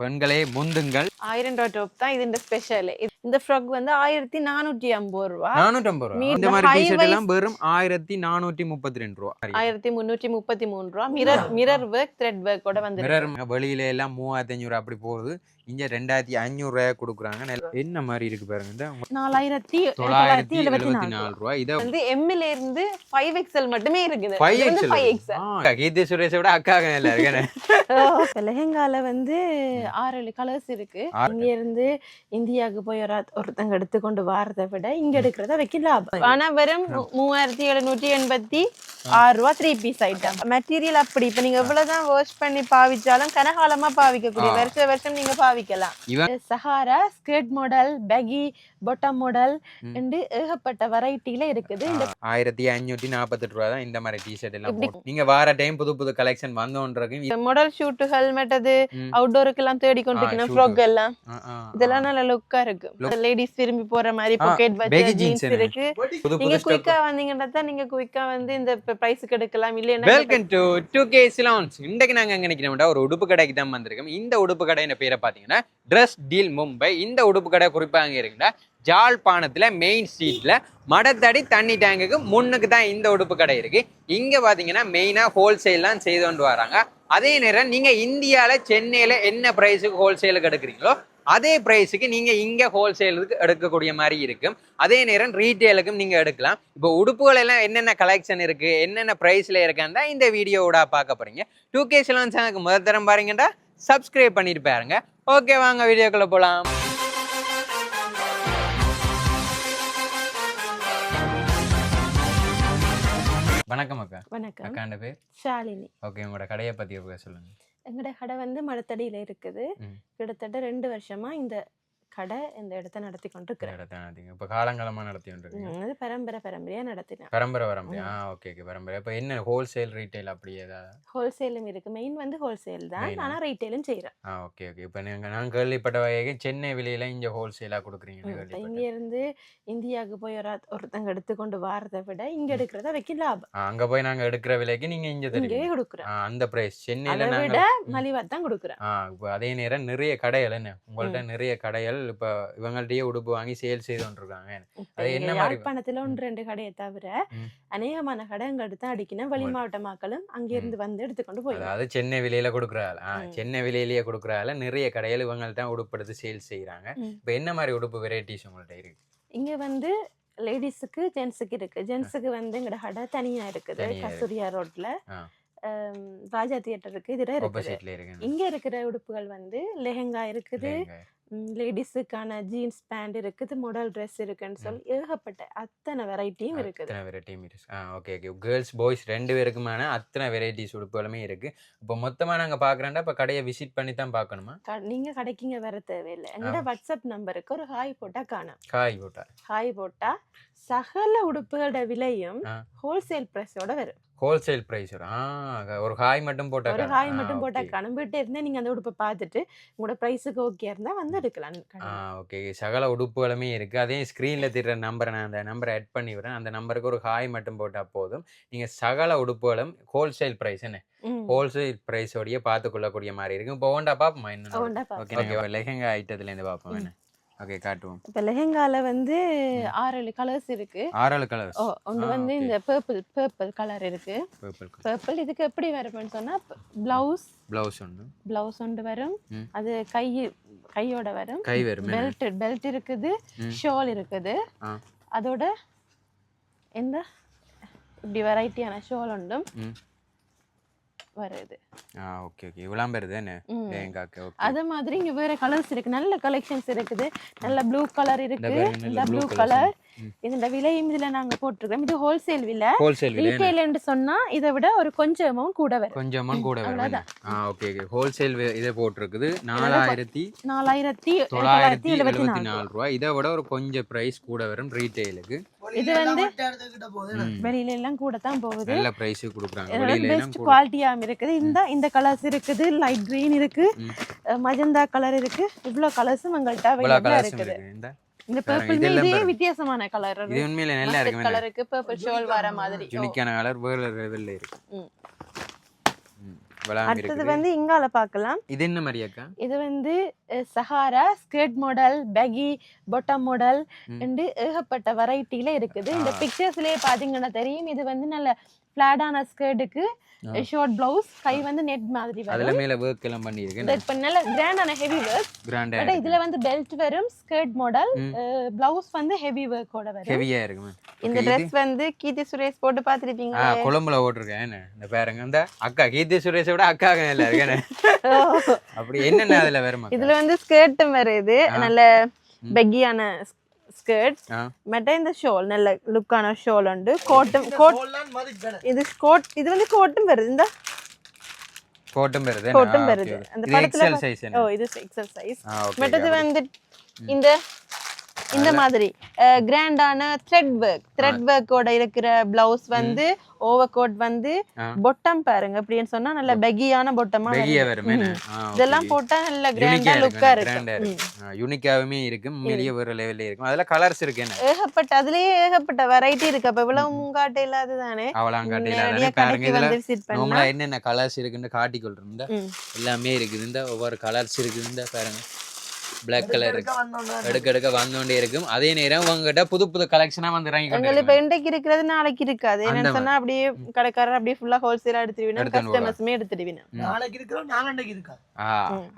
பெண்களே முந்துங்கள் ஆயிரம் ரூபா டாப் தான் இது இந்த ஸ்பெஷல் இந்த ஃப்ராக் வந்து ஆயிரத்தி நானூற்றி ஐம்பது ரூபா. நானூற்றம்பது ரூபா. மீ- இந்த மாதிரி டிஷர்ட் எல்லாம் வெறும் ஆயிரத்தி நானூற்றி முப்பத்தி ரெண்டு ரூபா. ஆயிரத்தி முன்னூற்றி முப்பத்தி மூணு ரூபா. மிரர் மிரர் ஒர்க் த்ரெட் ஒர்க்கோட வந்து மிரர் வெளியில எல்லாம் மூவாயிரத்தி அஞ்சூறு அப்படி போகுது. இங்க ரெண்டாயிரத்தி அஞ்சூறு ரூபாய் கொடுக்குறாங்க. என்ன மாதிரி இருக்கு பாருங்க. நாலாயிரத்தி தொள்ளாயிரத்தி எழுபத்தி நாலு. ரூபா இதை வந்து எம்எல்ஏ இருந்து ஃபைவ் எக்ஸ்எல் மட்டுமே இருக்குது. Five XL five XL Keerthy சுரேஷை விட அக்காக இல்லை இருக்கேன் லெஹெங்கால வந்து ஆறு ஏழு கலர்ஸ் இருக்கு. இங்க இருந்து இந்தியாவுக்கு போய் ஒரு ஒருத்தங்க எடுத்துக்கொண்டு வாரதை விட இங்க எடுக்கிறத வைக்க லாபம் ஆனா வெறும் மூவாயிரத்தி எழுநூற்றி எண்பத்தி ஆறு ரூபா த்ரீ பீஸ் ஐட்டம் மெட்டீரியல் அப்படி இப்ப நீங்க எவ்வளவுதான் வாஷ் பண்ணி பாவிச்சாலும் கனகாலமா பாவிக்கக்கூடிய. வருஷ வருஷம் நீங்க பாவிக்கலாம் Sahara skirt model baggy bottom model. என்று ஏகப்பட்ட வெரைட்டில இருக்குது இந்த ஆயிரத்தி அஞ்சூற்றி நாற்பத்தெட்டு ரூபா தான் இந்த மாதிரி டிஷர்ட் எல்லாம். நீங்க வார டைம் புது புது கலெக்ஷன் வந்தோன்றதுக்கு மாடல் ஷூட் ஹெல்மெட் அது. அவுட்டோருக்கு எல்லாம் தேடி கொண்டு shoot. ஃப்ராக் எல்லாம் இதெல்லாம் நல்ல லுக்கா இருக்கு லேடிஸ் விரும்பி போற மாதிரி பாக்கெட் வச்ச ஜீன்ஸ்? இருக்கு. புது நீங்க புது குயிக்கா வந்தீங்கன்னா தான் நீங்க குயிக்கா வந்து இந்த பிரைஸ்க்கு எடுக்கலாம். இல்லைன்னா வெல்கம் டு டூ கே சிலான்ஸ் இன்றைக்கு நாங்க எங்க நினைக்கிறோம்டா ஒரு உடுப்பு கடைக்கு தான் வந்திருக்கோம். இந்த உடுப்பு கடையின் பேரை பாத்தீங்கன்னா ட்ரெஸ் டீல் மும்பை இந்த உடுப்பு கடை குறிப்பா அங்க இருக்குன்னா ஜாழ்ப்பாணத்தில் மெயின் ஸ்ட்ரீட்டில் மடத்தடி தண்ணி டேங்குக்கு முன்னுக்கு தான் இந்த உடுப்பு கடை இருக்குது இங்கே பார்த்தீங்கன்னா மெயினாக ஹோல்சேல்லாம் செய்து கொண்டு வராங்க. அதே நேரம் நீங்கள் இந்தியாவில் சென்னையில் என்ன ப்ரைஸுக்கு ஹோல்சேலுக்கு எடுக்கிறீங்களோ அதே ப்ரைஸுக்கு நீங்கள் இங்கே ஹோல்சேலுக்கு எடுக்கக்கூடிய மாதிரி இருக்கும். அதே நேரம் ரீட்டெயிலுக்கும் நீங்கள் எடுக்கலாம். இப்போ உடுப்புகள் எல்லாம் என்னென்ன கலெக்ஷன் இருக்குது என்னென்ன ப்ரைஸில் இருக்கான்னு தான் இந்த வீடியோவோட பார்க்க போகிறீங்க டூ கே சிலவன் சேனலுக்கு முதல் தரம் பாருங்கடா. சப்ஸ்கிரைப் பண்ணிட்டு பாருங்க. ஓகே வாங்க வீடியோக்குள்ளே போகலாம் வணக்கம் அக்கா. வணக்கம். அக்காண்ட பேர்? ஷாலினி. ஓகே உங்களோட கடையை பத்தி ஒரு சொல்லுங்க? எங்கட கடை வந்து மடத்தடியில இருக்குது. கிட்டத்தட்ட ரெண்டு வருஷமா இந்த கடை இந்த இடத்த நடத்தி கொண்டு இந்த இருக்கிறேன் இடத்த நடத்திங்க. இப்போ காலங்காலமா நடத்தி கொண்டிருக்கீங்க? அது பரம்பரை பரம்பரையா நடத்தினேன். பரம்பரை வரம்பு ஆ ஓகே ஓகே பரம்பரை. இப்போ என்ன ஹோல்சேல் ரீட்டைல் அப்படி ஏதாவது? ஹோல்சேலும் இருக்கு. மெயின் வந்து ஹோல்சேல் தான். Main. ஆனா ரீட்டைலும் செய்யறேன் ஆ ஓகே ஓகே இப்போ நீங்கள் நான் கேள்விப்பட்ட வகைக்கு சென்னை விலையில இங்கே ஹோல்சேலாக கொடுக்குறீங்கன்னு இங்க கேள்விப்பட்டேன். இருந்து இந்தியாவுக்கு போய் ஒரு ஒருத்தங்க எடுத்துக்கொண்டு வாரதை விட இங்க எடுக்கிறத வைக்க லாபம். அங்க போய் நாங்க எடுக்கிற விலைக்கு நீங்க இங்க கொடுக்குறேன். ஆ, அந்த பிரைஸ் சென்னையில விட மலிவா தான் கொடுக்குறேன். ஆ இப்போ அதே நேரம் நிறைய கடைகள் என்ன? உங்கள்ட்ட நிறைய கடைகள் இப்போ இவங்கள்ட்டயே உடுப்பு வாங்கி சேல் செய்து கொண்டிருக்காங்க அது என்ன மாதிரி- யாழ்ப்பாணத்துல ஒன்று ரெண்டு கடையை தவிர. அநேகமான கடை அங்க எடுத்து அடிக்கணும் வெளி மாவட்ட மக்களும் அங்க இருந்து வந்து எடுத்துக்கொண்டு போய் அதாவது சென்னை விலையில கொடுக்குறாள். சென்னை விலையிலேயே கொடுக்குறாள். நிறைய கடைகள் இவங்கள்ட்ட உடுப்பு எடுத்து சேல் செய்கிறாங்க ம். இப்போ என்ன மாதிரி உடுப்பு வெரைட்டிஸ் உங்கள்ட்ட இருக்கு? இங்க வந்து லேடிஸுக்கு ஜென்ஸுக்கு இருக்கு. ஜென்ஸுக்கு வந்து எங்கட கடை தனியா இருக்குது. இருக்கு. கஸ்தூரியா ரோட்ல. ராஜா தியேட்டருக்கு இதுல இருக்குது. இருக்கு இங்க இருக்கிற உடுப்புகள் வந்து லெஹெங்கா இருக்குது. லேடிஸுக்கான ஜீன்ஸ் பேண்ட் இருக்குது மாடல் ட்ரெஸ் இருக்குன்னு சொல்லி ஏகப்பட்ட அத்தனை வெரைட்டியும் இருக்குது. அத்தனை வெரைட்டியும் இருக்கு. ஆ ஓகே ஓகே. கேர்ள்ஸ் பாய்ஸ் ரெண்டு பேருக்குமான அத்தனை வெரைட்டிஸ் உடுப்புகளுமே இருக்கு. இப்போ மொத்தமா நாங்க பாக்குறோம்னா இப்போ கடையை விசிட் பண்ணி தான் பார்க்கணுமா க- நீங்க கடைக்குங்க வர தேவையில்லை. எங்கட வாட்ஸ்அப் நம்பருக்கு ஒரு ஹாய் போட்டா காணும். காய் போட்டா. ஹாய் போட்டா சகல உடுப்புகளோட விலையும். ஹோல்சேல் பிரைஸோட வரும். ஹோல்சேல் பிரைஸ் ஒரு காய் மட்டும் போட்டா ஒரு. ஹாய் மட்டும் போட்டா okay. காணும் வீட்டை இருந்தா நீங்க அந்த உடுப்பை பார்த்துட்டு உங்களோட பிரைஸுக்கு ஓகே இருந்தா வந்து எடுக்கலாம். ஓகே சகல உடுப்புகளுமே இருக்கு. அதே ஸ்க்ரீனில் திட்டுற நம்பரை நான் அந்த நம்பரை ஆட் பண்ணி விடுறேன். அந்த நம்பருக்கு ஒரு ஹாய் மட்டும் போட்டால் போதும். நீங்கள் சகல உடுப்புகளும் ஹோல்சேல் ப்ரைஸ் என்ன. ஹோல்சேல் ப்ரைஸோடய பார்த்து கொள்ளக்கூடிய மாதிரி இருக்கும். இப்போ ஓண்டா பார்ப்போமா என்ன. ஓகே. லெஹங்கா ஐட்டத்துலேருந்து பார்ப்போம். என்ன? ஓகே காட்டுவோம். இப்ப லெஹெங்கால வந்து ஆறு கலர்ஸ் இருக்கு. ஆறாள் கலர்ஸ் ஓ ஒன்று வந்து. இந்த பர்பிள் பர்பிள் கலர் இருக்கு. பர்பிள் பர்பிள் இதுக்கு எப்படி வரும்னு சொன்னா பிளவுஸ் ப்ளவுஸ் ஒன்று பிளவுஸ் ஒன்று வரும். அது கை கையோட வரும். கை வரும் பெல்ட் பெல்ட் இருக்குது. ஷால் இருக்குது. அதோட எந்த இப்படி வெரைட்டியான ஷால் ஒன்றும் ம். வருது ஆ ஓகே ஓகே ம். லெஹங்காக்கு ஓகே அது மாதிரி இங்க வேற கலர்ஸ் இருக்கு. நல்ல கலெக்ஷன்ஸ் இருக்குது. நல்ல ப்ளூ கலர் இருக்கு. இந்த ப்ளூ கலர். இந்த விலையும் இதுல நாங்க போட்டிருக்கோம் இது ஹோல்சேல் விலை. ஹோல்சேல் விலை என்ன? ரீட்டைல் சொன்னா இதை விட ஒரு கொஞ்சம் amount கூட வரும். கொஞ்சம் amount கூட வரும்? ஆ ஓகே ஓகே ஹோல்சேல் இதை போட்டிருக்குது. நாலாயிரத்தி நாலாயிரத்தி தொள்ளாயிரத்தி எழுபத்தி நாலு. நாலு ரூபா இதை விட ஒரு கொஞ்சம் பிரைஸ் கூட வரும் ரீட்டைலுக்கு இது வந்து. வெளியில எல்லாம் கூட தான் போகுது. நல்ல பிரைஸ் கொடுக்குறாங்க. வெளியில எல்லாம் பெஸ்ட் கூட குவாலிட்டியாகவும் இருக்குது. இந்த இந்த கலர்ஸ் இருக்குது. லைட் green இருக்கு. மஜந்தா கலர் இருக்கு. இவ்வளோ கலர்ஸும் எங்கள்கிட்ட அவைலபிளா இருக்குது. இருக்கு இந்த பர்பிள் இதே. வித்தியாசமான கலர் இது உண்மையில நல்லா இருக்கு கலர் இருக்கு பர்பிள் ஷால் வர மாதிரி ஓ, யூனிக்கான கலர் வேற லெவல்ல இருக்கு ம். ம். விளாமி அடுத்தது வந்து இங்கால பார்க்கலாம் இது என்ன மாதிரி அக்கா இது வந்து Sahara skirt model baggy bottom model. என்று ஏகப்பட்ட வெரைட்டில இருக்குது இந்த. பிக்சர்ஸ்லயே பாத்தீங்கன்னா தெரியும் இது வந்து நல்ல ஃபிளாட்டான ஸ்கர்ட்டுக்கு. ஷார்ட் பிளவுஸ் கை வந்து நெட் மாதிரி அதுல வரும் மேல ஒர்க் எல்லாம் பண்ணியிருக்கு இந்த இப்ப நல்ல கிராண்டான ஹெவி ஒர்க் கிராண்டா பட் இதுல வந்து பெல்ட் வரும் ஸ்கர்ட் மாடல். பிளவுஸ் வந்து ஹெவி ஒர்க்கோட வரும். ஹெவியா இருக்குமே இந்த ட்ரெஸ் வந்து கீர்த்தி சுரேஷ் போட்டு ஆ பாத்திருப்பீங்களா கொழம்புல ஓட்டிருக்கேன் இந்த பாருங்க இந்த அக்கா கீர்த்தி சுரேஷை விட அக்கா இல்ல இருக்கேன். அப்படி என்னென்ன அதுல வருமா இதுல வந்து ஸ்கர்ட்டும் வருது ஆ. நல்ல பெக்கியான மற்ற இந்த ஷோல் நல்ல லுக்கான ஷோல் உண்டு கோட்டும் கோட் இது கோட் இது வந்து கோட்டும் வருது இந்த கோட்டும் வருது கோட்டும் வருது அந்த படத்துல சைஸ் ஓ இது எக்ஸல் சைஸ் மற்றது வந்து இந்த இந்த மாதிரி கிராண்டான த்ரெட் ஒர்க் த்ரெட் ஒர்க்கோட இருக்கிற பிளவுஸ் வந்து ஓவர் கோட் வந்து. பொட்டம் பாருங்க. அப்படின்னு சொன்னா நல்ல பெகியான பொட்டமா. இதெல்லாம் போட்டா நல்ல கிராண்டா லுக்கா இருக்கு. யூனிக்காவுமே இருக்கு. வெளிய ஒரு லெவல்ல இருக்கும். அதுல கலர்ஸ் இருக்கு ஏகப்பட்ட அதுலயே ஏகப்பட்ட வெரைட்டி இருக்கு. அப்ப இவ்வளவு முங்காட்ட இல்லாததானே அவலாங்காட்டில நேரடியா பாருங்க கடைக்கு இதுல என்னென்ன கலர்ஸ் இருக்குன்னு காட்டி கொள்றோம். எல்லாமே இருக்குது. இந்த ஒவ்வொரு கலர்ஸ் இருக்குது. இந்த பாருங்க. Black கலர் இருக்கு எடுக்க எடுக்க வந்தோண்டே இருக்கும். அதே நேரம் உங்ககிட்ட புது புது கலெக்ஷனா வந்து இறங்கி கொண்டு இப்ப இருக்கும். இன்றைக்கு இருக்கிறது நாளைக்கு இருக்காது. என்னன்னு சொன்னா அப்படியே கடைக்காரர் அப்படியே ஃபுல்லா ஹோல்சேலா எடுத்துடுவீங்க எடுத்துன்னு கஸ்டமர்ஸுமே எடுத்துடுவீங்க நாளைக்கு இருக்கிறோம் நாளன்னைக்கு இருக்கா.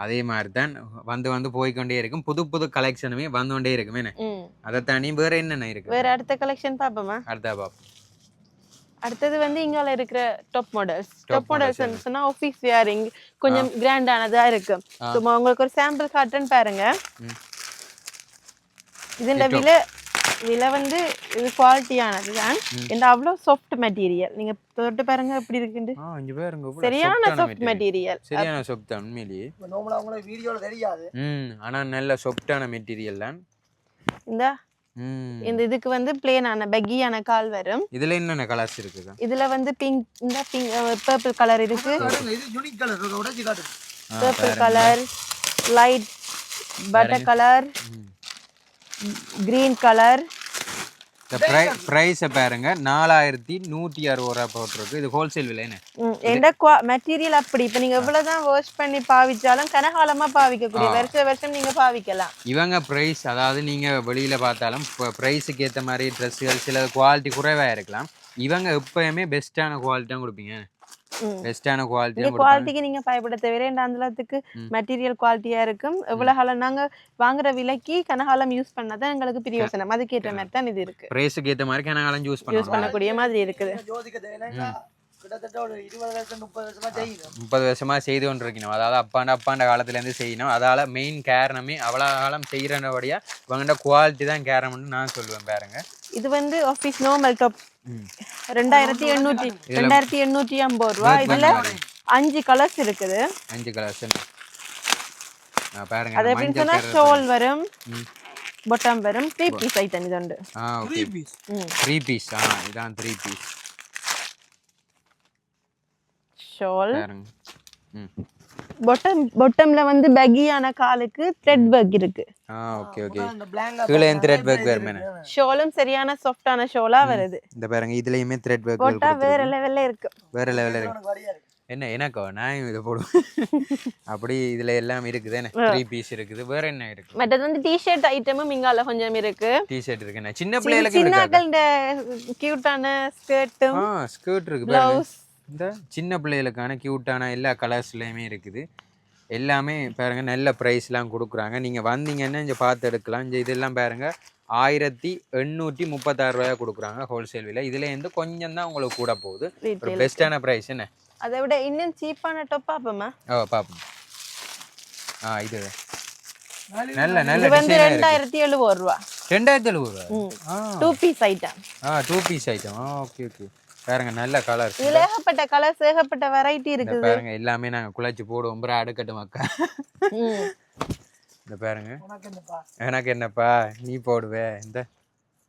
அதே மாதிரி தான் வந்து வந்து போய்க்கொண்டே இருக்கும். புது புது கலெக்ஷனுமே வந்துகொண்டே இருக்கும் என்ன. அதை தாண்டி வேற என்னென்ன இருக்கு? வேற அடுத்த கலெக்ஷன் பாப்போமா அடுத்தா பாப்போம் அடுத்தது வந்து இங்கால இருக்கிற டாப் மாடல்ஸ் டாப் மாடல்ஸ் சொன்னா ஆஃபீஸ் வியரிங் கொஞ்சம் கிராண்டானதா இருக்கு. சும்மா உங்களுக்கு ஒரு சாம்பிள் காட்டுன்னு பாருங்க. ம். இதுல. விலை விலை வந்து இது குவாலிட்டியானது தான். இந்த அவ்வளோ சாஃப்ட் மெட்டீரியல் நீங்க தொட்டு பாருங்க எப்படி இருக்குண்டு ஆ இங்க பாருங்க சரியான சாஃப்ட். மெட்டீரியல் சரியான சொப் தான் உண்மையிலேயே. நோம்பல அவங்கள வீடியோல தெரியாது. ம் ஆனா நல்ல சொப்டான மெட்டீரியல் தான். இந்த. இந்த இதுக்கு வந்து பிளேனான பெக்கியான கால் வரும். இதுல என்னென்ன கலர்ஸ் இருக்குதா? இதுல வந்து பிங்க் இந்த பிங்க் பர்பிள் கலர் இருக்கு. Purple. Colour light butter colour. Green colour இந்த ப்ரைஸை பாருங்க. நாலாயிரத்தி நூற்றி அறுபது ரூபா போட்டிருக்கு. இது ஹோல்சேல் விலை என்ன? எந்த மெட்டீரியல் அப்படி. இப்ப நீங்க எவ்வளவுதான் வாஷ் பண்ணி பாவிச்சாலும் கனகாலமா பாவிக்கக்கூடிய. வருஷ வருஷம் நீங்க பாவிக்கலாம். இவங்க ப்ரைஸ் அதாவது நீங்க வெளியில பார்த்தாலும் ப்ரைஸுக்கு ஏற்ற மாதிரி ட்ரெஸ்ஸுகள் சில குவாலிட்டி குறைவா இருக்கலாம். இவங்க எப்பயுமே பெஸ்ட்டான குவாலிட்டி தான் கொடுப்பீங்க. ம். பெஸ்ட்டான குவாலிட்டி குவாலிட்டிக்கு நீங்க பயப்பட தேவையில்லை. இந்த அந்தளத்துக்கு. மெட்டீரியல் குவாலிட்டியா இருக்கும். எவ்வளவு காலம் நாங்க வாங்குற விலைக்கு கனகாலம் யூஸ் பண்ணாதான் எங்களுக்கு பிரயோசனம் அதுக்கேற்ற மாதிரி தான் இது இருக்கு. ப்ரைஸுக்கு ஏற்ற மாதிரி கனகாலம் யூஸ் யூஸ் பண்ணக்கூடிய மாதிரி இருக்குது. முப்பது வருஷமா செய்து கொண்டு இருக்கணும் அதாவது அப்பாண்ட அப்பாண்ட காலத்துல இருந்து செய்யணும். அதால மெயின் காரணமே அவ்வளோ காலம் செய்யறபடியா இவங்கள்ட்ட குவாலிட்டி தான் காரணம்னு நான் சொல்லுவேன் பாருங்க. இது வந்து ஆஃபீஸ் நார்மல் டாப். ரெண்டாயிரத்தி எண்ணூற்றி ரெண்டாயிரத்தி எண்ணூற்றி ஐம்பது ரூபா. இதுல. அஞ்சு கலர்ஸ் இருக்குது. அஞ்சு கலர்ஸ் பாருங்க அது எப்படின்னு சொன்னா ஷோல் வரும். பொட்டம் வரும் த்ரீ பீஸ் ஐட்டம் இது உண்டு. ஆ ஓகே பீஸ் த்ரீ பீஸ் ஆ இதான் த்ரீ பீஸ் ஷால் ம். பொட்டம் பொட்டம்ல வந்து பகியான காலுக்கு த்ரெட் ஒர்க் இருக்கு. ஆ ஓகே ஓகே கீழே த்ரெட் ஒர்க் வேறு ஷோலும் சரியான சாஃப்டான ஷோலா வருது. இந்த பாருங்க இதுலயுமே த்ரெட் ஒர்க் போட்டா வேற லெவல்ல இருக்கு. வேற லெவலில் இருக்கு. என்ன எனக்கோ நான் இதை போடுவேன். அப்படி இதுல எல்லாம் இருக்குது. என்ன? த்ரீ பீஸ் இருக்குது. வேற என்ன இருக்கு? மற்றது வந்து டிஷர்ட் ஐட்டமும் இங்கால கொஞ்சம் இருக்கு. டிஷர்ட் இருக்கு. என்ன? சின்ன பிள்ளைகளுக்கு சின்ன இருக்கா இந்த கியூட்டான ஸ்கர்ட்டும் ஆ ஸ்கர்ட் இருக்கு. பாருங்க. பிளவுஸ் இந்த சின்ன பிள்ளைகளுக்கான க்யூட்டான எல்லா கலர்ஸ்லையுமே இருக்குது. எல்லாமே பாருங்க நல்ல ப்ரைஸ்லாம் கொடுக்குறாங்க. நீங்கள் வந்தீங்கன்னா இங்கே பார்த்து எடுக்கலாம். இங்கே இதெல்லாம் பாருங்க ஆயிரத்தி எண்ணூற்றி முப்பத்தாறு ரூபாய் கொடுக்குறாங்க ஹோல்சேல் விலை. இதுல இருந்து கொஞ்சம் தான் உங்களுக்கு கூட போகுது. ஒரு பெஸ்ட்டான ப்ரைஸ் என்ன? அதை விட இன்னும் சீப்பான டாப் பாப்போமா ஓ பார்ப்போம். ஆ இது. நாலு நல்ல இது நல்ல வந்து ரெண்டாயிரத்தி எழுபது ரூபா. ரெண்டாயிரத்தி எழுபது ரூபா? டூ பீஸ் ஐட்டம் ஆ two piece item okay okay பாருங்க நல்ல கலர் ஏகப்பட்ட கலர்ஸ் ஏகப்பட்ட வெரைட்டி இந்த இருக்குது. பாருங்க எல்லாமே நாங்க குழச்சி போடுவோம் ப்ரா அடுக்கட்டும் அக்கா. ம். இந்த பாருங்க. எனக்கு என்னப்பா? நீ போடுவே. இந்த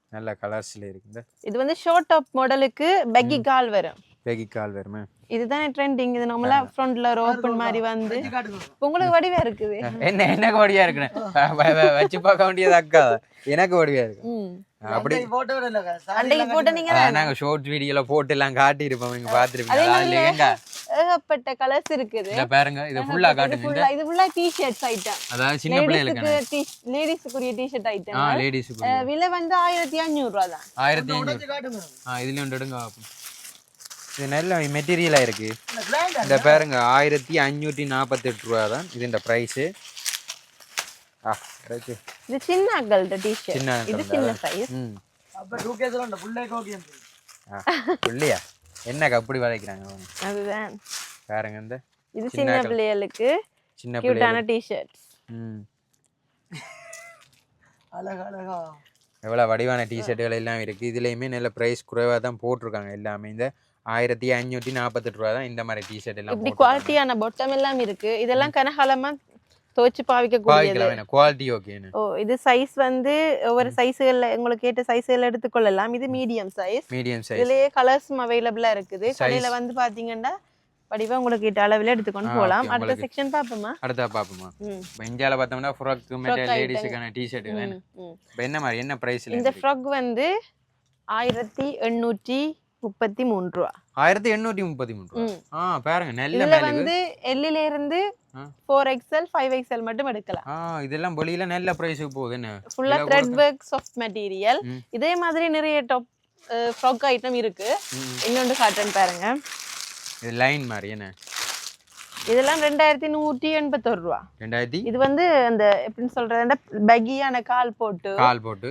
நல்ல கலர்ஸ்ல இருக்கு. இந்த இது வந்து ஷார்ட் டாப் மாடலுக்கு பெக்கி கால் வரும். பேகி கால் வருமே? இதுதானே ட்ரெண்டிங் இது நம்மளா ஃப்ரண்ட்ல ஒரு ஓப்பன் மாதிரி வந்து. உங்களுக்கு வடிவா இருக்குது. என்ன எனக்கு வடியா இருக்குண்ணே வ- வ- வ- வச்சு பார்க்க வேண்டியது அக்கா. எனக்கு வடியா இருக்கு. ம். அப்படி போட்ட நீங்க நாங்க ஷார்ட் வீடியோல போட்டு எல்லாம் காட்டி இருப்போம் இங்க அதே பாத்துருப்பீங்க எங்க ஏகப்பட்ட கலர்ஸ் இருக்குது. இத பாருங்க இத ஃபுல்லா இது காட்டுங்க ஃபுல்லா இது ஃபுல்லா டிஷர்ட்ஸ் ஐட்டம் அதாவது சின்ன பிள்ளைகளுக்கு லேடிஸுக்கு லேடிஸுக்குரிய டிஷர்ட் ஆ ஐட்டம் லேடிஸுக்கு விலை வந்து ஆயிரத்தி அஞ்சூறு ரூபா தான் ஆ இதுல ஒன்று எடுங்க. இது நல்ல மெட்டீரியலா இருக்கு. இந்த பாருங்க ஆயிரத்தி அஞ்சூற்றி நாற்பத்தெட்டு ரூபா தான் இது இந்த ப்ரைஸு அப்ப டூ கேஸ்ல உண்டு ஃபுல் லைக் ஓகே ஆ இல்லையா என்னக்கா அப்படி வளைக்கிறாங்க அதுதான் பாருங்க இந்த இது சின்ன. பிள்ளைகளுக்கு சின்ன கியூட்டான பிள்ளை டிஷர்ட்ஸ் ம் அழகா அழகா எவ்வளோ வடிவான டிஷர்ட்டுகள் எல்லாம் இருக்குது இதுலேயுமே நல்ல ப்ரைஸ் குறைவாக தான் போட்டிருக்காங்க எல்லாமே இந்த ஆயிரத்தி அஞ்சூற்றி நாற்பத்தெட்டு ரூபா தான் இந்த மாதிரி டிஷர்ட் எல்லாம் இப்படி. குவாலிட்டியான பொட்டம் எல்லாம் இருக்கு இதெல்லாம் கனகாலமா துவைச்சு பாவிக்க கூடியது குவாலிட்டி ஓகேன்னு ஓ இது சைஸ் வந்து ஒவ்வொரு சைஸ்கள்ல உங்களுக்கு ஏற்ற சைஸ்கள் எடுத்துக்கொள்ளலாம். இது மீடியம் சைஸ் மீடியம் சைஸ் இதுலயே கலர்ஸும் அவைலபிளா இருக்குது. கடையில வந்து பாத்தீங்கன்னா வடிவா உங்களுக்கு ஏற்ற அளவில் எடுத்துக்கொண்டு போகலாம். அடுத்த. செக்ஷன் பாப்போமா அடுத்தா பார்ப்போமா? இப்போ இந்தியாவில் பார்த்தோம்னா item. லேடிஸுக்கான டிஷர்ட் என்ன மாதிரி என்ன ப்ரைஸில் இந்த ஃப்ராக் வந்து ஆயிரத்தி எண்ணூற்றி முப்பத்தி மூணு ரூபா. ஆயிரத்தி எண்ணூற்றி முப்பத்தி மூணு ரூபா. ஆ பாருங்க நல்ல வந்து எல்லில இருந்து. ஃபோர் எக்ஸ்எல் ஃபைவ் எக்ஸ்எல் மட்டும் எடுக்கலாம். ஆ இதெல்லாம் வெளியில நல்ல ப்ரைஸுக்கு போகுது என்ன? ஃபுல்லா த்ரெட் ஒர்க் சாஃப்ட் மெட்டீரியல். இதே மாதிரி நிறைய டாப் ஃப்ராக் ஐட்டம் இருக்கு. இன்னொன்று காட்டுறேன் பாருங்க. இது லைன் மாதிரி என்ன? இதெல்லாம் ரெண்டாயிரத்தி நூற்றி எண்பத்தொரு ரூபா ரெண்டாயிரத்தி? இது வந்து அந்த எப்படின்னு சொல்றதுன்னா பகியான கால் போட்டு. கால் போட்டு.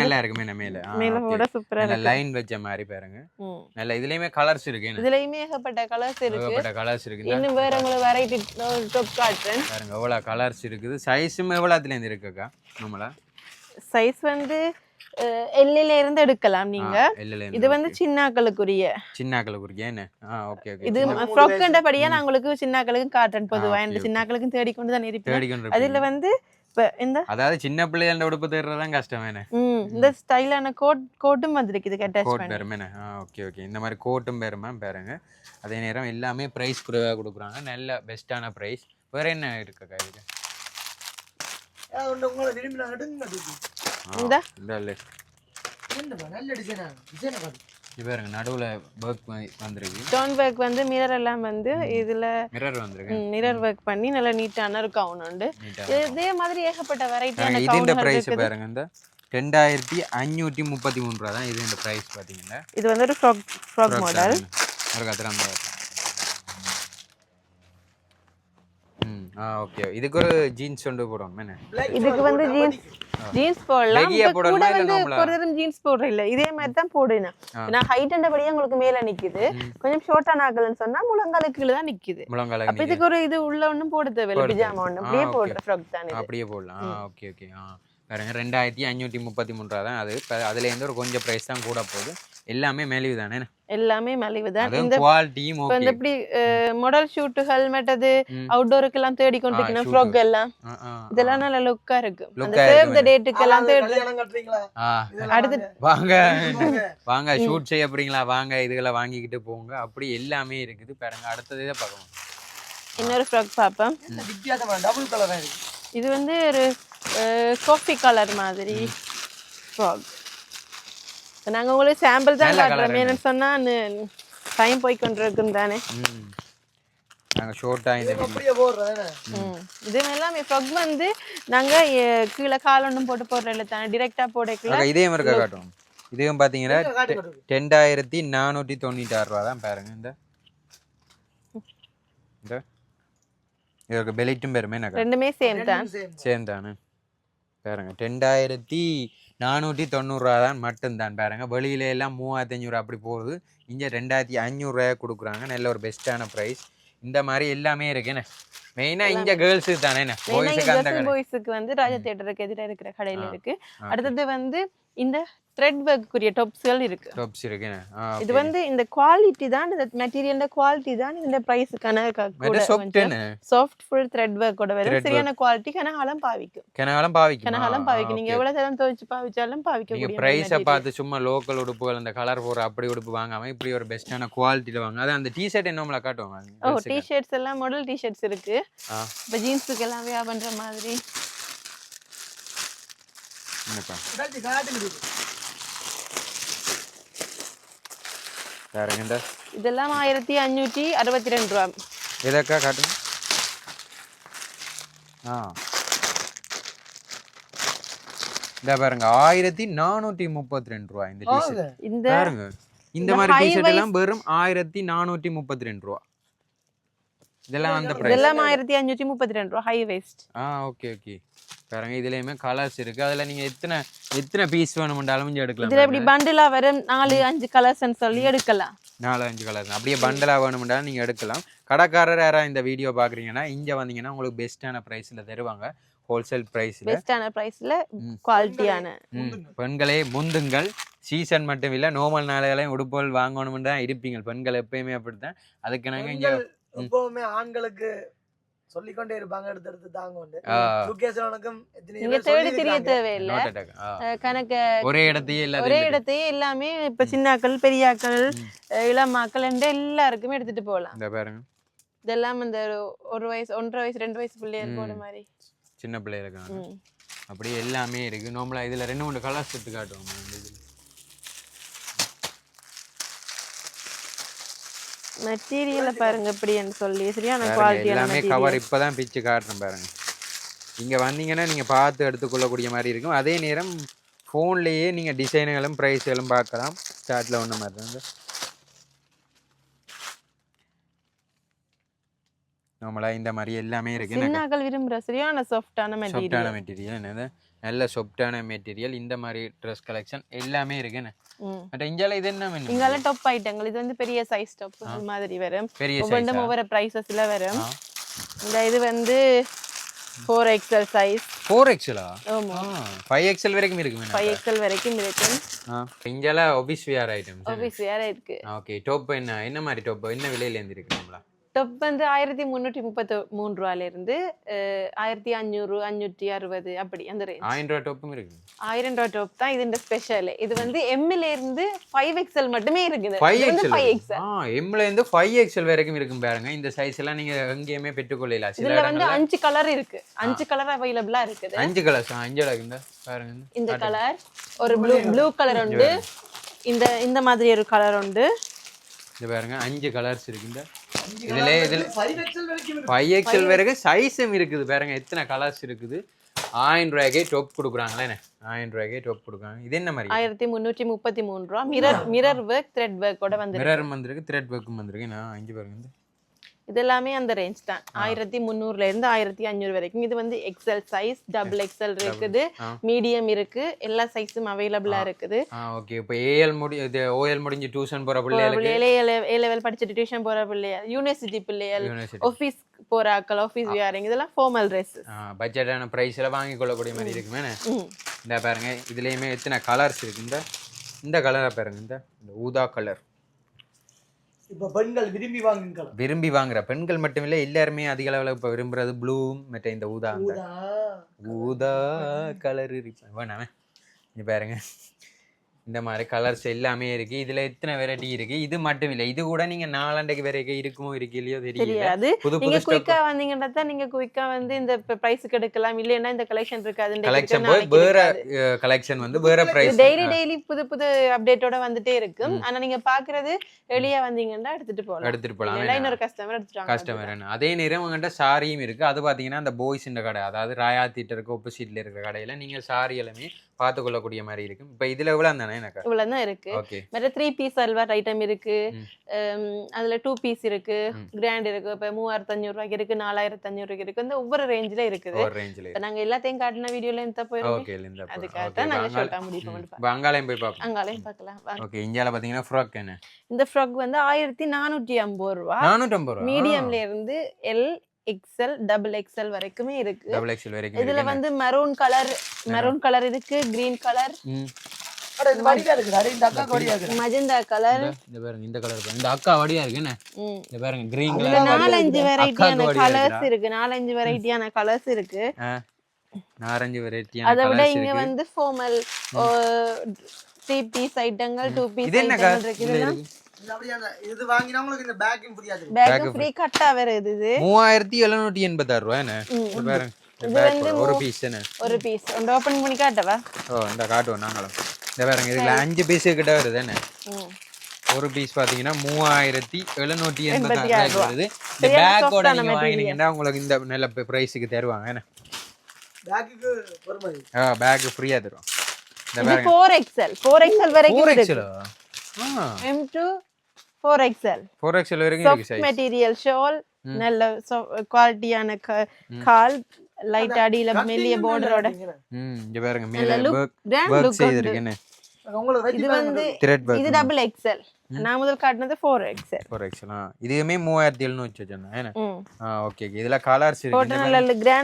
நல்லா இருக்குமே மேல. மேல. போட சூப்பரா இருக்கு. லைன் வச்ச மாதிரி பாருங்க. நல்ல இதுலயுமே கலர்ஸ் இருக்கு இதுலயுமே ஏகப்பட்ட கலர்ஸ் இருக்கு. ஏகப்பட்ட கலர்ஸ் இருக்கு. இன்னும் வேற உங்களுக்கு வெரைட்டி டாப் காட்டுறேன். பாருங்க எவ்வளவு கலர்ஸ் இருக்குது. சைஸும் எவ்வளோத்துல இருந்து இருக்குக்கா நம்மளா? சைஸ் வந்து எல்லில இருந்து எடுக்கலாம் நீங்க. இது வந்து சின்னாக்களுக்குரிய. சின்னாக்களை குறிக்க என்ன? ஆ ஓகே ஓகே. இது மூணு ஃப்ராக்ன்றபடியா நான் உங்களுக்கு சின்னாக்களுக்கு காட்டுறேன் பொதுவா இந்த. சின்னாக்களுக்கும் தேடிக்கொண்டு தான் இருப்பேன் அதுல. வந்து இப்ப இந்த அதாவது சின்ன பிள்ளைகளோட உடுப்பு தேடுறதுதான் கஷ்டம் இந்த ஸ்டைலான கோட் கோட்டும் வந்திருக்கு இதுக்கு அட்டாச் பேருமே ஆ ஓகே ஓகே. இந்த மாதிரி கோட்டும் பேருமா பாருங்க. அதே நேரம் எல்லாமே ப்ரைஸ் குறைவாக கொடுக்குறாங்க. நல்ல பெஸ்ட்டான ப்ரைஸ் வேற என்ன இருக்குக்கா இதுக்கு இந்த? பாருங்க நடுவுல ஒர்க் வந்திருக்கு ஸ்டோன் ஒர்க் வந்து மிரர் எல்லாம் வந்து இதுல மிரர் வந்திருக்கு மிரர் ஒர்க் பண்ணி நல்லா நீட்டான ஒரு கவுன் உண்டு இதே மாதிரி ஏகப்பட்ட வெரைட்டியான இந்த ப்ரைஸ் இருக்குது பாருங்க இந்த ரெண்டாயிரத்தி அஞ்சூற்றி முப்பத்தி மூணு ரூபா தான் இது இந்த ப்ரைஸ் பார்த்தீங்கன்னா இது வந்து ஒரு ஃப்ராக் ஃப்ராக் மாடல் ஒரு கத்திரம் ஆ ஓகே இதுக்கு ஒரு ஜீன்ஸ் கொண்டு போடுவோம் என்ன? இதுக்கு வந்து ஜீன்ஸ் ஜீன்ஸ் போடலாம். கூட வந்து தரம் ஜீன்ஸ் போடுற இல்ல. இதே மாதிரி தான் போடுனா ஆ. நான் ஹைட் படியே உங்களுக்கு மேல நிக்குது. கொஞ்சம் ஷார்ட்டான ஆகலன்னு சொன்னா முழங்காலுக்கு கீழே தான் நிக்குது. அப்ப இதுக்கு ஒரு இது உள்ள ஒண்ணும் போட தேவையில்ல. பிஜாமா ஒண்ணு தேவை. அப்படியே போடுற ஃப்ராக் தான் இது. அப்படியே போடலாம். ஓகே ஓகே ஆ. பாருங்க ரெண்டாயிரத்தி அஞ்சூற்றி முப்பத்தி மூணு ரூபா தான் அது. இப்போ அதுலேருந்து ஒரு கொஞ்சம் ப்ரைஸ் தான் கூட போகுது. எல்லாமே மேலிவு தானே? எல்லாமே மலிவு தான். இந்த குவாலிட்டியும் இப்ப இந்த ஓகே இப்படி மாடல் ஷூட்டுகள் மற்றது. அவுட்டோருக்கு எல்லாம் தேடிக்கொண்டிருக்கணும் shoot. ஃப்ராக் எல்லாம். இதெல்லாம் நல்ல லுக்கா இருக்கு. அந்த சேவ் த டேட்டுக்கு எல்லாம் தேடி அடுத்து- வாங்க. வாங்க. ஷூட் செய்ய போறீங்களா? வாங்க இதுகளை வாங்கிக்கிட்டு போங்க. அப்படி எல்லாமே இருக்குது. பாருங்க அடுத்தது இதை பார்க்கணும் இன்னொரு ஃப்ராக் பார்ப்போம். என்ன வித்தியாசமான டபுள் கலரா இருக்கு. இது வந்து ஒரு காஃபி கலர் மாதிரி ஃப்ராக் நாங்க உங்களுக்கு சாம்பிள் தான் காட்டுறோம். என்ன? என்னன்னு சொன்னா டைம் போய் கொண்டிருக்கும் தானே. ம். நாங்கள் ஷோர்ட்டாக இந்த இது அப்படியே போடுறது ம். இது எல்லாமே ஃப்ராக் வந்து நாங்க எ- கீழே கால் ஒன்றும் போட்டு போடுற இல்லை தானே. டிரெக்டா போடக்கல இதே மாதிரி இருக்கா காட்டும் இதுவும் பார்த்தீங்கன்னா ரெண்டாயிரத்தி நானூற்றி தொண்ணூற்றி ரூபா தான் பாருங்க. இந்த. இந்த. இதற்கு பெலிட்டும் பெருமே எனக்கு ரெண்டுமே சேம் தான். same. சேர்ந்தானு பாருங்க ரெண்டாயிரத்தி நானூற்றி தொண்ணூறுரூவா தான் மட்டும்தான். பாருங்க வெளியில எல்லாம் மூவாயிரத்தி அஞ்சூறு அப்படி போகுது. இங்கே ரெண்டாயிரத்தி அஞ்சூறுரூவா கொடுக்குறாங்க. நல்ல ஒரு பெஸ்ட்டான ப்ரைஸ் இந்த மாதிரி எல்லாமே இருக்கு. என்ன? மெயினாக இங்கே கேர்ள்ஸுக்கு தானே என்ன? பாய்ஸுக்கு வந்து ராஜா தேட்டருக்கு எதிராக இருக்கிற கடையில. இருக்கு. அடுத்தது வந்து இந்த த்ரெட் ஒர்க்குரிய டாப்ஸ்கள் இருக்கு டாப்ஸ் இருக்கு இது. வந்து இந்த குவாலிட்டி தான் இந்த மெட்டீரியல்ல குவாலிட்டி தான் இந்த பிரைஸுக்கான சாஃப்ட் ஃபுல் த்ரெட் ஒர்க்கோட Thread வரும். சரியான குவாலிட்டி கனகாலம் பாவிக்கும். கனகாலம் பாவிக்கும்? கனகாலம் பாவிக்கும். நீங்க எவ்வளவு தரம் துவைச்சு பாவிச்சாலும் பாவிக்க கூடிய பிரைஸை. பார்த்து சும்மா லோக்கல் உடுப்புகள் அந்த கலர் போற அப்படி உடுப்பு வாங்காம இப்படி ஒரு பெஸ்ட்டான குவாலிட்டியில வாங்க அது அந்த டிஷர்ட் என்ன நம்மள காட்டுவாங்க ஓ. டிஷர்ட்ஸ் எல்லாம் மாடல் டிஷர்ட்ஸ் இருக்கு. இப்போ ஜீன்ஸுக்கு எல்லாம் வியா பண்ற மாதிரி. என்னப்பா? இந்த இதெல்லாம் ஆயிரத்தி அஞ்சூற்றி அறுபத்தி ரெண்டு ரூபா. எதக்கா காட்டுங்க ஆ. இந்த பாருங்க ஆயிரத்தி நானூற்றி முப்பத்தி ரெண்டு ரூபா இந்த டிஷர்ட் இந்த பாருங்க இந்த மாதிரி டிஷர்ட் எல்லாம் வெறும் ஆயிரத்தி நானூற்றி முப்பத்தி ரெண்டு ரூபா. இதெல்லாம் அந்த பிரைஸ் இதெல்லாம் ஆயிரத்தி அஞ்சூற்றி முப்பத்தி ரெண்டு ரூபா ஹை வேஸ்ட் ஆ ஓகே ஓகே. பாருங்க இதுலயுமே கலர்ஸ் இருக்கு. அதுல நீங்க எத்தனை எத்தனை பீஸ் வேணும்னாலும் இங்க எடுக்கலாம் இதுல இப்படி பண்டிலா வரும். நாலு அஞ்சு கலர்ஸ்ன்னு சொல்லி எடுக்கலாம். நாலு அஞ்சு கலர் அப்படியே பண்டலா வேணும்னாலும் நீங்க எடுக்கலாம். கடைக்காரர் யாராவது இந்த வீடியோ பாக்குறீங்கன்னா இங்க வந்தீங்கன்னா உங்களுக்கு பெஸ்ட்டான பிரைஸ்ல தருவாங்க. ஹோல்சேல் பிரைஸ்ல பெஸ்டான பிரைஸ்ல. குவாலிட்டியான பெண்களே முந்துங்கள். சீசன் மட்டும் இல்ல நோமல் நாளைகளையும் உடுப்புகள் வாங்கணும்னு தான் இருப்பீங்க பெண்கள் எப்பயுமே அப்படித்தான். அதுக்கு நாங்க இங்க எப்பவுமே ஆண்களுக்கு சொல்லிக்கொண்டே இருப்பாங்க எடுத்து எடுத்து தாங்க தேடி தெரிய. தேவையில்லை. கணக்கு ஒரே இடத்தையே ஒரே எல்லாத்தையும் இடத்தையே எல்லாமே இப்ப சின்னாக்கள் பெரியாக்கள் இளமாக்கள் என்று எல்லாருக்குமே எடுத்துட்டு போகலாம். இந்த பாருங்க. இதெல்லாம் இந்த ஒரு- ஒரு வயசு ஒன்றரை வயசு ரெண்டு வயசு பிள்ளைகள் ம். மாதிரி. சின்ன பிள்ளைகளுக்கான ம். அப்படியே எல்லாமே இருக்கு. நார்மலா இதுல ரெண்டு மூணு கலர்ஸ் எடுத்து காட்டுவோம் இந்த இதுல. மெட்டீரியலை பாருங்க எப்படின்னு சொல்லி. சரியான குவாலிட்டியான எல்லாமே கவர் இப்பதான் பிச்சு காட்டுறேன் பாருங்க. இங்க வந்தீங்கன்னா நீங்க பார்த்து எடுத்துக்கொள்ளக்கூடிய மாதிரி இருக்கும். அதே நேரம் ஃபோன்லேயே நீங்க டிசைனுகளும் ப்ரைஸ்களும் பார்க்கலாம். ஸ்டார்ட்ல ஒன்று மாதிரி தான் நம்மளா இந்த மாதிரி எல்லாமே இருக்கு. சின்னாக்கள் விரும்புற சரியான சாஃப்டான சாஃப்டான மெட்டீரியல் மெட்டீரியல் என்னது? நல்ல சாஃப்டான மெட்டீரியல் இந்த மாதிரி ட்ரெஸ் கலெக்ஷன் எல்லாமே இருக்குன்னு. பட் இங்கால இது என்ன? இங்கால டாப் ஐட்டங்கள் இது வந்து பெரிய சைஸ் டாப் மாதிரி வரும். பெரிய ஒவ்வொன்றும் ஒவ்வொரு ப்ரைஸஸ்ல வரும். இந்த இது வந்து ஃபோர் எக்ஸல் சைஸ் ஃபோர் எக்ஸலா ஆமா. ஃபைவ் எக்ஸல் வரைக்கும் இருக்கு ஃபைவ் எக்ஸல் வரைக்கும் இருக்கு இங்கால ஒபிஸ் வியர் ஐட்டம்ஸ் ஆஃபீஸ் வேற இருக்கு. ஓகே டாப் என்ன? என்ன மாதிரி டாப் என்ன விலையில இருந்து இருக்கு நம்மளா? டாப் வந்து ஆயிரத்தி முந்நூற்றி முப்பத்தி மூணு ரூபாயில இருந்து அஹ், ஆயிரத்தி அஞ்சூறு அஞ்சூற்றி அறுபது அப்படி அந்த ரேஞ்ச் ஆயிரம் ரூபா டாப்பும் இருக்கு ஆயிரம் ரூபாய் டாப் தான் இது இந்த ஸ்பெஷல் இது வந்து எம்எல்ஏ இருந்து ஃபைவ் எக்ஸல் மட்டுமே இருக்குது. ஃபைவ் எக்ஸல் ஃபைவ் எக்ஸல் ஆ எம்ல இருந்து ஃபைவ் எக்ஸல் வரைக்கும் இருக்கும் பாருங்க. இந்த சைஸ் எல்லாம் நீங்க எங்கேயுமே பெற்றுக்கொள்ளலாம் இதுல வந்து அஞ்சு கலர் இருக்கு. அஞ்சு கலர் அவைலபிளா இருக்குது. அஞ்சு கலர்ஸ் அஞ்சு அழகு இந்த பாருங்க. இந்த. இந்த கலர் ஒரு ப்ளூ ப்ளூ கலர் உண்டு. இந்த இந்த மாதிரி ஒரு கலர் உண்டு. இது பாருங்க அஞ்சு கலர்ஸ் இருக்கு இந்த. இதுல இதுல. ஃபைவ் எக்ஸல் வரைக்கும் சைஸும் இருக்குது. பாருங்க எத்தனை கலர்ஸ் இருக்குது. ஆயிரம் ரூபாய்க்கே டொப் கொடுக்குறாங்களே என்ன? ஆயிரம் ரூபாய்க்கே டொப் கொடுக்குறாங்க. இது என்ன மாதிரி? ஆயிரத்தி முந்நூற்றி முப்பத்தி மூணு ரூபா. மிரர் மிரர் ஒர்க் த்ரெட் ஒர்க்கோட வந்து மிரர் வந்திருக்கு. த்ரெட் ஒர்க்கும் வந்திருக்கு. நான் அஞ்சு பாருங்க இந்த. இது எல்லாமே அந்த ரேஞ்ச் தான். ஆயிரத்தி முந்நூறுல இருந்து ஆயிரத்தி அஞ்சூறு வரைக்கும். இது வந்து எக்ஸல் சைஸ் டபுள் எக்ஸல் இருக்குது. மீடியம் இருக்கு. எல்லா சைஸும் அவைலபிளா இருக்குது. ஓகே இப்போ ஏஎல் முடி இது ஓஎல் முடிஞ்சு டியூஷன் போற பிள்ளைகளுக்கு ஏ லெவல் படிச்சுட்டு டியூஷன் போற பிள்ளைகள் யூனிவர்சிட்டி பிள்ளைகள் ஆஃபீஸ் போற ஆக்கள் ஆஃபீஸ் வியாரிங் இதெல்லாம் ஃபார்மல் ட்ரெஸ் பட்ஜெட்டான ப்ரைஸில் வாங்கி கொள்ளக்கூடிய மாதிரி இருக்குமே இந்த பாருங்க இதுலேயுமே எத்தனை கலர்ஸ் இருக்கு? இந்த இந்த கலரை பாருங்க இந்த ஊதா கலர் இப்ப பெண்கள் விரும்பி வாங்குங்கள். விரும்பி வாங்குற பெண்கள் மட்டும் இல்லை எல்லாருமே அதிக அளவில் இப்போ விரும்புறது ப்ளூ மற்ற இந்த ஊதா. ஊதா. கலர் இருக்கு. வேணாமே இங்க பாருங்க. இந்த மாதிரி கலர்ஸ் எல்லாமே இருக்கு. இதுல எத்தனை வெரைட்டி இருக்கு? இது மட்டும் இல்லை. இது கூட நீங்க நாலாண்டைக்கு வரைக்கும் இருக்குமோ இருக்கு இல்லையோ தெரியல. தெரியாது. புது புது குயிக்கா வந்தீங்கன்னா தான் நீங்க குயிக்கா வந்து இந்த பிரைஸுக்கு எடுக்கலாம் இல்லைன்னா இந்த கலெக்ஷன் இருக்காது. கலெக்ஷன் போய் வேற கலெக்ஷன் வந்து வேற பிரைஸ் டெய்லி டெய்லி புது புது அப்டேட்டோட வந்துட்டே இருக்கும். ஆனா நீங்க பாக்குறது வெளியே வந்தீங்கன்னா எடுத்துட்டு போகலாம் எடுத்துட்டு போலாம். இன்னொரு கஸ்டமர் எடுத்துட்டு கஸ்டமர் அதே நேரம் உங்கள்கிட்ட சாரியும் இருக்கு. அது பாத்தீங்கன்னா அந்த போய்ஸ் இந்த கடை. அதாவது ராயா தியேட்டருக்கு ஆப்போசிட்ல இருக்கிற கடையில நீங்க சாரி எல்லாமே பார்த்து கொள்ளக்கூடிய மாதிரி இருக்கும் இப்போ இதுல எவ்வளவு தானே எனக்கு? இவ்வளவுதான் இருக்கு. ஓகே வேற த்ரீ பீஸ் அல்வார் ஐட்டம் இருக்கு. அதுல டூ பீஸ் இருக்கு. கிராண்ட் இருக்கு. இப்ப மூவாயிரத்தி அஞ்சூறு ரூபாய்க்கு இருக்கு நாலாயிரத்தி அஞ்சூறு ரூபாய்க்கு இருக்கு. இந்த ஒவ்வொரு ரேஞ்சில இருக்குது. ரேஞ்சில் இப்ப நாங்க எல்லாத்தையும் காட்டின வீடியோல எந்த போயிருக்கோம் ஓகே இந்த அதுக்காக தான் நாங்க ஷார்ட்டா முடிவு ம். பண்ணிப்போம் இப்போ அங்காலையும் போய் பார்ப்போம் அங்காலையும் பார்க்கலாம். ஓகே இந்தியாவில் பார்த்தீங்கன்னா ஃப்ராக் என்ன? இந்த ஃப்ராக் வந்து ஆயிரத்தி நானூற்றி ஐம்பது ரூபா. நானூற்றம்பது ரூபா? மீடியம்ல இருந்து எல் எக்ஸ்எல் டபுள் எக்ஸ்எல் வரைக்குமே இருக்கு. டபுள் எக்ஸல் வரைக்கும் இதுல வந்து மெரூன் கலர் மெரூன் கலர் இருக்கு கிரீன் கலர் மஜந்தா கலர் இந்த- இந்த பாருங்க இந்த கலர் இந்த அக்கா வடியா இருக்கு என்ன? இந்த பாருங்க கிரீன் இதுல கலர் நாலஞ்சு வெரைட்டியான கலர்ஸ். இருக்கு நாலஞ்சு வெரைட்டியான கலர்ஸ் இருக்கு. நாலஞ்சு வெரைட்டியான அதை விட இங்க வந்து ஃபார்மல் த்ரீ பீஸ் ஐட்டங்கள் டூ பீஸ் ஐட்டங்கள் இருக்கு இதெல்லாம் இது வாங்கினா உங்களுக்கு இந்த பேக்கிங் புரியாது. பேக் ஃப்ரீ கட்டா வருது இது மூவாயிரத்தி எழுநூத்தி எண்பத்தாறு ரூபா என்ன? ம். இது பாருங்க. இது Back வந்து ஒரு பீஸ் தானே ஒரு பீஸ் ஒன்று ஓப்பன் பண்ணி காட்டவா? ஓ இந்த காட்டுவோம் நாங்களும். இந்த பாருங்க இதுல அஞ்சு பீஸ் கிட்ட வருது என்ன? ஒரு பீஸ் பாத்தீங்கன்னா மூவாயிரத்தி எழுநூற்றி எண்பத்தி ஆறு. வருது. இந்த பேக்கோட நீங்க. வாங்கினீங்கன்னா உங்களுக்கு இந்த நல்ல பிரைஸுக்கு தருவாங்க. என்ன? பேக்குக்கு ஆ பேக் ஃப்ரீயா தருவோம். இந்த வரைக்கும் இருக்கு. ஆ. ஃபோர் எக்ஸல் ஃபோர் எக்ஸல் வரைக்கும் மெட்டீரியல் ஷால் நல்ல குவாலிட்டியான கால் லைட் அடியில மெல்லிய பார்டரோட ம் இங்க பாருங்க மேல look, work grand work look செய்திருக்கு என்ன உங்களுக்கு இது வந்து த்ரெட் இது டபுள் எக்ஸல் நான் முதல் காட்டினது ஃபோர் எக்ஸல் ஃபோர் எக்ஸல் ஆ? இதுவுமே மூவாயிரத்தி எழுநூற்றி சொன்னேன் ஓகே ஓகே இதுல கலர்ஸ் இருக்கு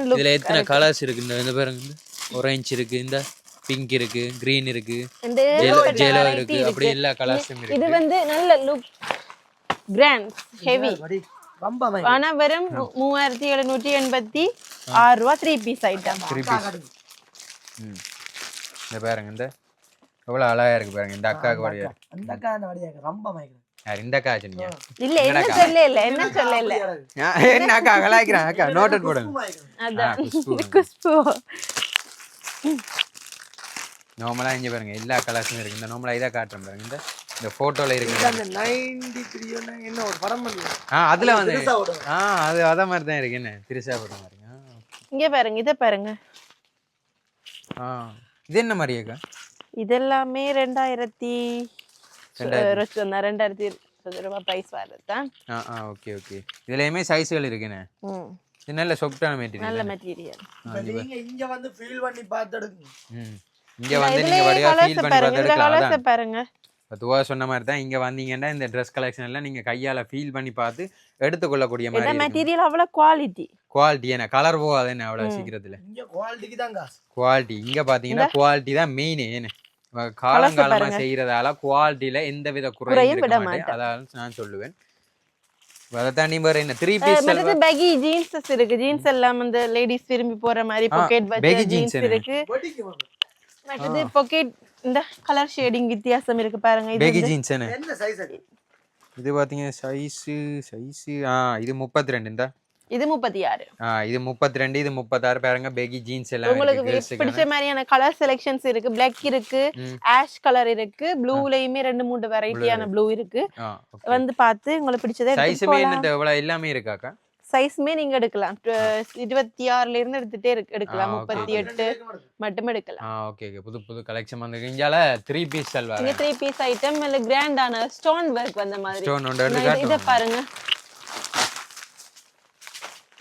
லுக் இதுல எத்தனை கலர்ஸ் இருக்கு இந்த பாருங்க இந்த. Orange இருக்கு இந்த. பிங்க் இருக்கு green இருக்கு இந்த ஜெலோ இருக்கு. அப்படி எல்லா கலர்ஸும் இது இருக்கு. வந்து நல்ல லுக் கிராண்ட் ஹெவி. ஆனா வெறும் மூவாயிரத்தி எழுநூற்றி எண்பத்தி ஆறு ரூபா three piece item three piece. ம். இந்த பாருங்க இந்த எவ்வளவு அழகா இருக்கு பாருங்க இந்த அக்காவுக்கு அந்த வரையா அக்கா. அந்த வழியாக ரொம்ப யார் இந்த அக்கா சொன்னீங்க இல்ல என்ன சொல்ல இல்ல என்ன சொல்ல இல்ல என்ன அக்கா கலாய்க்கிறேன் அக்கா நோட்டட் போடுங்க. அதான். குஷ்பு. குஷ்பு நார்மலா இங்க பாருங்க எல்லா கலர்ஸும் இருக்கு. இந்த நார்மலா இதை காட்டுறேன் பாருங்க. இந்த இந்த போட்டோல இருக்கு அந்த நைன்டி த்ரீ என்ன ஒரு படம் ஆ அதுல வந்து. ஆ அது அத மாதிரி தான் இருக்கு. என்ன? திருசா மாதிரி. ஆ, இங்க பாருங்க இத பாருங்க. ஆ இது என்ன மாதிரி அக்கா? இதெல்லாமே ரெண்டாயிரத்தி ரெண்டாயிரத்தி. ரூபாய் பிரைஸ் வருது தான் ஆ ஆ ஓகே ஓகே. இதுலயுமே சைஸ்கள் இருக்குண்ணே ம். இது நல்ல சொப்டான நல்ல மெட்டீரியல் மெட்டீரியல் நீங்க இங்க வந்து ஃபீல் பண்ணி பார்த்து எடுங்க. ம். இங்க வந்து நீங்க வடிவா ஃபீல் பண்ணி பாருங்க பார்த்து இதுல எடுக்கலாம். கலர்ஸ் அதான். பாருங்க. இப்ப துவா சொன்ன மாதிரி தான் இங்க வந்தீங்கன்னா இந்த ட்ரெஸ் கலெக்ஷன் எல்லாம் நீங்க கையால ஃபீல் பண்ணி பார்த்து எடுத்துக்கொள்ளக்கூடிய மாதிரி மெட்டீரியல் அவ்வளவு குவாலிட்டி குவாலிட்டி என்ன? கலர் போகாது என்ன அவ்வளவு சீக்கிரத்துல? இங்க குவாலிட்டிக்கு தான் குவாலிட்டி இங்க பாத்தீங்கன்னா குவாலிட்டி தான் மெயின் என்ன? இவ காலங்காலமா. செய்யறதால குவாலிட்டியில எந்த வித குறையும் இருக்க மாட்டேன். அதான் நான் சொல்லுவேன். அதை தாண்டி வேற என்ன? த்ரீ பீஸ் மற்றது பெகி ஜீன்ஸஸ் இருக்கு. ஜீன்ஸ் எல்லாம் அந்த லேடிஸ் விரும்பி போற மாதிரி பாக்கெட் jeans ஜீன்ஸ்? இருக்கு. மற்றது பாக்கெட் இந்த கலர் ஷேடிங் வித்தியாசம் இருக்கு பாருங்க இது பேகி ஜீன்ஸ் என்ன சைஸ் அது? இது பாத்தீங்க சைஸு சைஸு ஆ இது முப்பத்தி ரெண்டு இந்த. இது முப்பத்தி ஆறு ஆ இது முப்பத்தி ரெண்டு இது முப்பத்தாறு பாருங்க பெகி ஜீன்ஸ் எல்லாம் உங்களுக்கு பிடிச்ச. மாதிரியான கலர் செலெக்ஷன்ஸ் இருக்கு பிளாக் இருக்கு. ஆஷ் கலர் இருக்கு ப்ளூலயுமே ரெண்டு மூணு வெரைட்டியான ப்ளூ இருக்கு. வந்து பார்த்து உங்களுக்கு பிடிச்சதை சைஸுமே என்னட்டு எவ்வளவு எல்லாமே இருக்காக்கா சைஸ்மே நீங்க எடுக்கலாம். இருபத்தி ஆறுல இருந்து எடுத்துட்டே இருக்கு எடுக்கலாம். முப்பத்தி எட்டு மட்டும் எடுக்கலாம். ஆ ஓகே ஓகே. புது புது கலெக்ஷன் வந்திருக்கு. இங்கால த்ரீ பீஸ் சல்வார் இங்க த்ரீ பீஸ் ஐட்டம் இல்ல கிராண்டான ஸ்டோன் ஒர்க் வந்த மாதிரி. ஸ்டோன் ஒன்று இத- பாருங்க.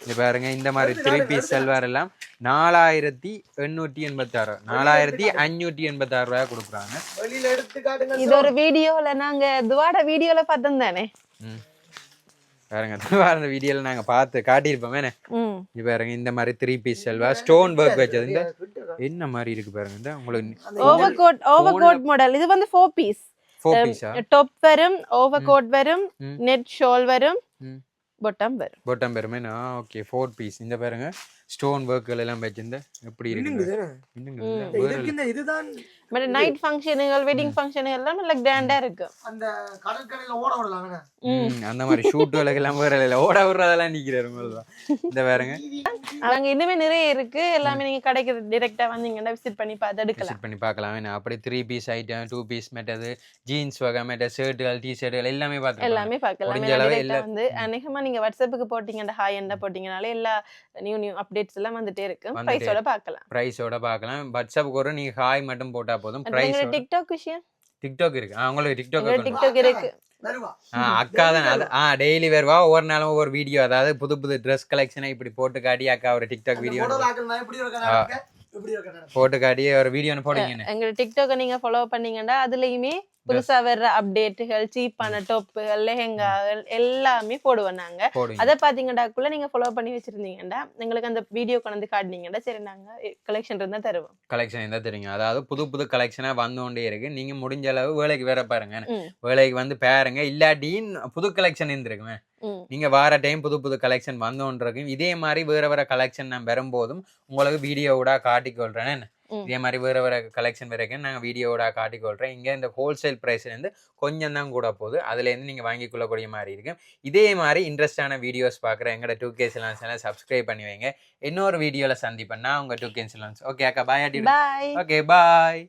இது பாருங்க இந்த மாதிரி த்ரீ பீஸ் சல்வார் எல்லாம் நாலாயிரத்தி எண்ணூற்றி எண்பத்தாறு நாலாயிரத்தி அஞ்சூற்றி எண்பத்தாறு ரூபாய் கொடுக்குறாங்க. இது ஒரு வீடியோல நாங்க துவாட வீடியோல பார்த்தோம் தானே? பாருங்க அந்த வீடியோல நாங்க பார்த்து காட்டியிருப்போமே ம். இது பாருங்க இந்த மாதிரி த்ரீ பீஸ் செல்வா ஸ்டோன் ஒர்க் வச்சது இந்த என்ன மாதிரி இருக்கு பாருங்க இந்த உங்களுக்கு over coat over coat model இது வந்து ஃபோர் பீஸ் ஃபோர் பீஸா டாப் வரும் ஓவர் கோட் வரும். நெட் ஷால் வரும். பொட்டம் வரும். பொட்டம் பெருமை ஓகே ஃபோர் பீஸ் இந்த பாருங்க ஸ்டோன் ஒர்க்குகள் எல்லாம் வச்சிருந்த எப்படி இருக்கு இதுதான் பட் நைட் ஃபங்க்ஷனுகள் வெட்டிங் ஃபங்க்ஷனுகள் எல்லாம் நல்ல கிராண்டா இருக்கு. அந்த கடற்கரையில ஓட விடலாங்க அந்த மாதிரி ஷூட் எல்லாம் வேற இல்ல. ஓட விடுறதெல்லாம் நிக்கிறாரு இந்த பாருங்க அங்க இன்னுமே நிறைய இருக்கு. எல்லாமே நீங்க கடைக்கு டைரக்டா வந்தீங்கன்னா விசிட் பண்ணி பார்த்து எடுக்கலாம். விசிட் பண்ணி பார்க்கலாம். என்ன அப்படி three piece item two piece மெட்டது jeans வகை மெட்ட ஷர்ட்டுகள் டி ஷர்ட்டுகள் எல்லாமே பார்த்துக்கலாம் எல்லாமே பார்க்கலாம். வந்து அநேகமா நீங்க வாட்ஸ்அப்புக்கு போட்டீங்கன்னா ஹாய் என்ன போட்டீங்கனாலே எல்லா நியூ நியூ அப்டேட்ஸ் எல்லாம் வந்துட்டே இருக்கு. பிரைஸோட பார்க்கலாம் ப்ரைஸோட பார்க்கலாம் வாட்ஸ்அப்புக்கு ஒரு நீங்க ஹாய் மட்டும் போட்டா போதும். ப்ரைஸ் டிக்டாக் விஷயம்? டிக்டாக் இருக்கு. ஆ உங்களுக்கு டிக்டாக் டிக்டாக் இருக்கு? வருவா. ஆ அக்கா தான். அது ஆ டெய்லி வருவா. ஒவ்வொரு நாளும் ஒவ்வொரு வீடியோ அதாவது புது புது ட்ரெஸ் கலெக்ஷனை இப்படி போட்டு காட்டி அக்கா ஒரு டிக்டாக் வீடியோ போட்டோ காட்டி ஒரு வீடியோ போடுவீங்கன்னு எங்களோட டிக்டாக்கை நீங்க ஃபாலோ பண்ணீங்கன்னா அதுலயுமே புதுசா வர்ற அப்டேட்டுகள் சீப்பான டொப்புகள் லெஹெங்காகள் எல்லாமே போடுவோம் நாங்க. அதை பாத்தீங்கன்னாக்குள்ள நீங்க ஃபாலோ பண்ணி வச்சிருந்தீங்கன்னா எங்களுக்கு அந்த வீடியோ கொண்டு காட்டினீங்கன்னா சரி நாங்க கலெக்ஷன் இருந்தா தருவோம். கலெக்ஷன் இருந்தா தெரியுங்க அதாவது புது புது கலெக்ஷனா வந்தோண்டே இருக்கு. நீங்க முடிஞ்ச அளவு வேலைக்கு வேற பாருங்க. வேலைக்கு வந்து பாருங்க. இல்லாட்டியும் புது கலெக்ஷன் இருந்திருக்குமே. நீங்க வார டைம் புது புது கலெக்ஷன் வந்தோன்றிருக்கும் இதே மாதிரி வேற வேற கலெக்ஷன் நான் வரும்போதும் உங்களுக்கு வீடியோவோட காட்டிக்கொள்றேன். இதே மாதிரி வேற வேற கலெக்ஷன் வரைக்கும் நாங்கள் வீடியோவோட காட்டிக்கொள்கிறேன் இங்கே இந்த ஹோல்சேல் ப்ரைஸ்லேருந்து கொஞ்சம் தான் கூட போகுது. அதுலேருந்து நீங்கள் வாங்கி கொள்ளக்கூடிய மாதிரி இருக்கும் இதே மாதிரி இன்ட்ரெஸ்டான வீடியோஸ் பார்க்குற எங்களோட டூ கே சிலான்ஸ் எல்லாம் சப்ஸ்கிரைப் பண்ணி வைங்க. இன்னொரு வீடியோவில் சந்திப்பேன். நான் உங்கள் டூ கே சிலான்ஸ் ஓகே அக்கா. Bye okay bye